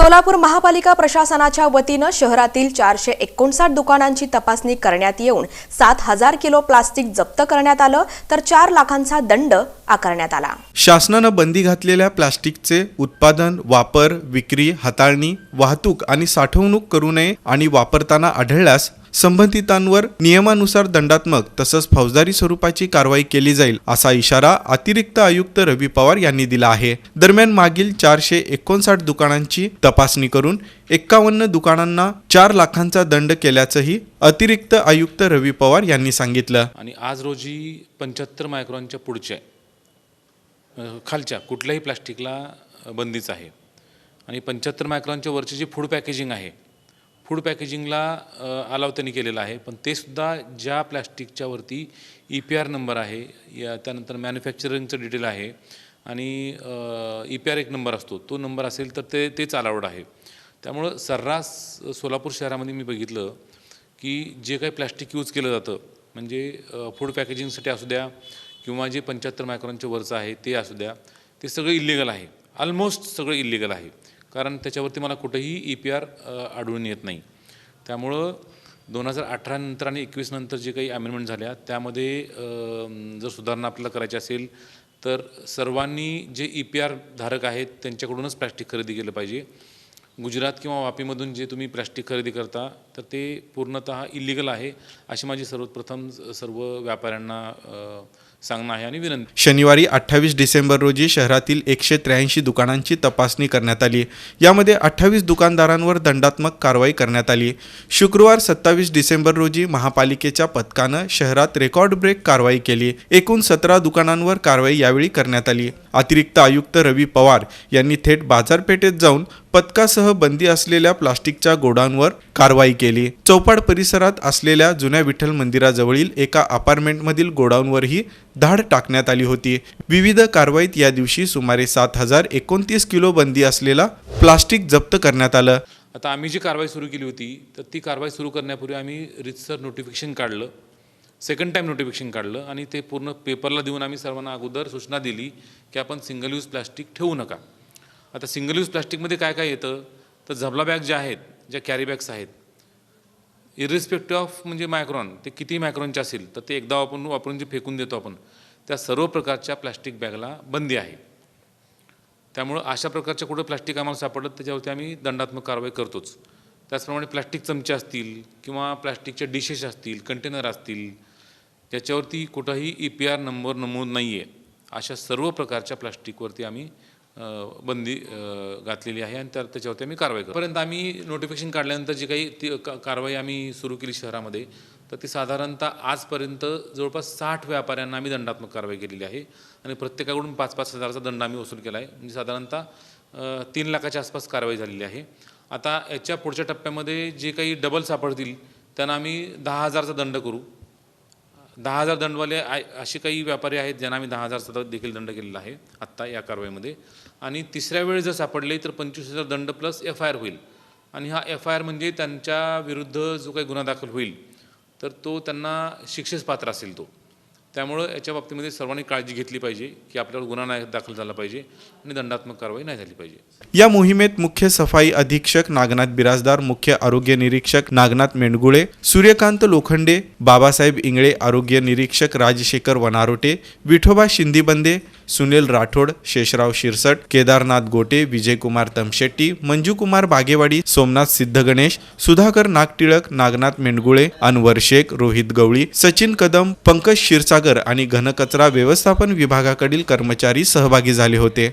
सोलापूर महापालिका प्रशासनाच्या वतीनं शहरातील चारशे एकोणसाठ दुकानांची तपासणी करण्यात येऊन सात हजार किलो प्लास्टिक जप्त करण्यात आलं तर चार लाखांचा दंड आकारण्यात आला. शासनानं बंदी घातलेल्या प्लास्टिकचे उत्पादन वापर विक्री हाताळणी वाहतूक आणि साठवणूक करू नये आणि वापरताना आढळल्यास संबंधितांवर नियमानुसार दंडात्मक तसंच फौजदारी स्वरूपाची कारवाई केली जाईल असा इशारा अतिरिक्त आयुक्त रवी पवार यांनी दिला आहे. दरम्यान मागील चारशे एकोणसाठ दुकानांची तपासणी करून एक्कावन्न दुकानांना चार लाखांचा दंड केल्याचंही अतिरिक्त आयुक्त रवी पवार यांनी सांगितलं. आणि आज रोजी पंच्याहत्तर मायक्रॉनच्या पुढच्या खालच्या कुठल्याही प्लास्टिकला बंदीच आहे. आणि पंच्याहत्तर मायक्रॉनच्या वरची जी फूड पॅकेजिंग आहे फूड पॅकेजिंगला अलाव त्यांनी केलेलं आहे. पण ते सुद्धा ज्या प्लॅस्टिकच्या वरती ई पी आर नंबर आहे या त्यानंतर मॅन्युफॅक्चरिंगचं डिटेल आहे आणि ई पी आर एक नंबर असतो. तो नंबर असेल तर ते तेच अलाउड आहे. त्यामुळं सर्रास सोलापूर शहरामध्ये मी बघितलं की जे काही प्लॅस्टिक यूज केलं जातं म्हणजे फूड पॅकेजिंगसाठी असू द्या किंवा जे पंच्याहत्तर मायक्रॉनच्या वरचं आहे ते असू द्या ते सगळं इलिगल आहे. ऑलमोस्ट सगळं इलिगल आहे. कारण त्याच्यावरती मला कुठंही ई पी आर आढळून येत नाही. त्यामुळं दोन हजार अठरानंतर आणि एकवीस नंतर जे काही अमेंडमेंट झाल्या त्यामध्ये जर सुधारणा आपल्याला करायची असेल तर सर्वांनी जे ई पी आर धारक आहेत त्यांच्याकडूनच प्लॅस्टिक खरेदी केलं पाहिजे. गुजरात किंवा वापीमधून जे तुम्ही प्लॅस्टिक खरेदी करता तर ते पूर्णतः इलिगल आहे अशी माझी सर्वप्रथम सर्व व्यापाऱ्यांना सांगणं आहे आणि विनंती. शनिवारी अठ्ठावीस डिसेंबर रोजी शहरातील एकशे त्र्याऐंशी दुकानांची तपासणी करण्यात आली. यामध्ये अठ्ठावीस दुकानदारांवर दंडात्मक कारवाई करण्यात आली. शुक्रवार सत्तावीस डिसेंबर रोजी महापालिकेच्या पथकानं शहरात रेकॉर्ड ब्रेक कारवाई केली. एकूण सतरा दुकानांवर कारवाई यावेळी करण्यात आली. अतिरिक्त आयुक्त रवी पवार यांनी थेट बाजारपेठेत जाऊन पथकासह बंदी असलेल्या प्लास्टिकच्या गोडांवर कारवाई केली. चौपाड परिसरात असलेल्या जुन्या विठ्ठल मंदिराजवळील एका अपार्टमेंटमधील गोडाऊनवरही धाड टाकण्यात आली होती. विविध कारवाईत या दिवशी सुमारे सात हजार एकोणतीस किलो बंदी असलेला प्लास्टिक जप्त करण्यात आलं. आता आम्ही जी कारवाई सुरू केली होती तर ती कारवाई सुरू करण्यापूर्वी आम्ही रितसर नोटिफिकेशन काढलं. सेकंड टाईम नोटिफिकेशन काढलं आणि ते पूर्ण पेपरला देऊन आम्ही सर्वांना अगोदर सूचना दिली की आपण सिंगल यूज प्लास्टिक ठेवू नका. आता सिंगल यूज प्लास्टिकमध्ये काय काय येतं? तर झबला बॅग ज्या आहेत ज्या कॅरीबॅग्स आहेत इरिस्पेक्टिव्ह ऑफ म्हणजे मायक्रॉन ते किती मायक्रॉनचे असेल तर ते एकदा आपण वापरून जे फेकून देतो आपण त्या सर्व प्रकारच्या प्लास्टिक बॅगला बंदी आहे. त्यामुळं अशा प्रकारच्या कुठं प्लास्टिक आम्हाला सापडलं त्याच्यावरती आम्ही दंडात्मक कारवाई करतोच. त्याचप्रमाणे प्लास्टिक चमचे असतील किंवा प्लास्टिकच्या डिशेस असतील कंटेनर असतील ज्याच्यावरती कुठंही ई पी आर नंबर नमूद नाही आहे अशा सर्व प्रकारच्या प्लास्टिकवरती आम्ही बंदी घातलेली आहे आणि त्या त्याच्यावरती आम्ही कारवाई करतो. पर्यंत आम्ही नोटिफिकेशन काढल्यानंतर जी काही ती कारवाई आम्ही सुरू केली शहरामध्ये तर ती साधारणतः आजपर्यंत जवळपास साठ व्यापाऱ्यांना आम्ही दंडात्मक कारवाई केलेली आहे. आणि प्रत्येकाकडून पाच पाच हजाराचा दंड आम्ही वसूल केला आहे. म्हणजे साधारणतः तीन लाखाच्या आसपास कारवाई झालेली आहे. आता याच्या पुढच्या टप्प्यामध्ये जे काही डबल सापडतील त्यांना आम्ही दहा हजारचा दंड करू. दहा हजार दंडवाले आय असे काही व्यापारी आहेत ज्यांना आम्ही दहा हजारचा देखील दंड केलेला आहे आत्ता या कारवाईमध्ये. आणि तिसऱ्या वेळेस जर सापडले तर पंचवीस हजार दंड प्लस एफ आय आर होईल. आणि हा एफ आय आर म्हणजे त्यांच्या विरुद्ध जो काही गुन्हा दाखल होईल तर तो त्यांना शिक्षेस पात्र असेल तो. त्यामुळं याच्या बाबतीमध्ये सर्वांनी काळजी घेतली पाहिजे की आपल्यावर गुन्हा नाही दाखल झाला पाहिजे आणि दंडात्मक कारवाई नाही झाली पाहिजे. या मोहिमेत मुख्य सफाई अधीक्षक नागनाथ बिराजदार मुख्य आरोग्य निरीक्षक नागनाथ मेंडगुळे सूर्यकांत लोखंडे बाबासाहेब इंगळे आरोग्य निरीक्षक राजशेखर वनारोटे विठोबा शिंदीबंदे सुनील राठोड शेषराव शिरसट केदारनाथ गोटे विजयकुमार तमशेट्टी मंजूकुमार बागेवाडी सोमनाथ सिद्धगणेश सुधाकर नागटिळक नागनाथ मेंडगुळे अनवर शेख रोहित गवळी सचिन कदम पंकज क्षीरसागर आणि घनकचरा व्यवस्थापन विभागाकडील कर्मचारी सहभागी झाले होते.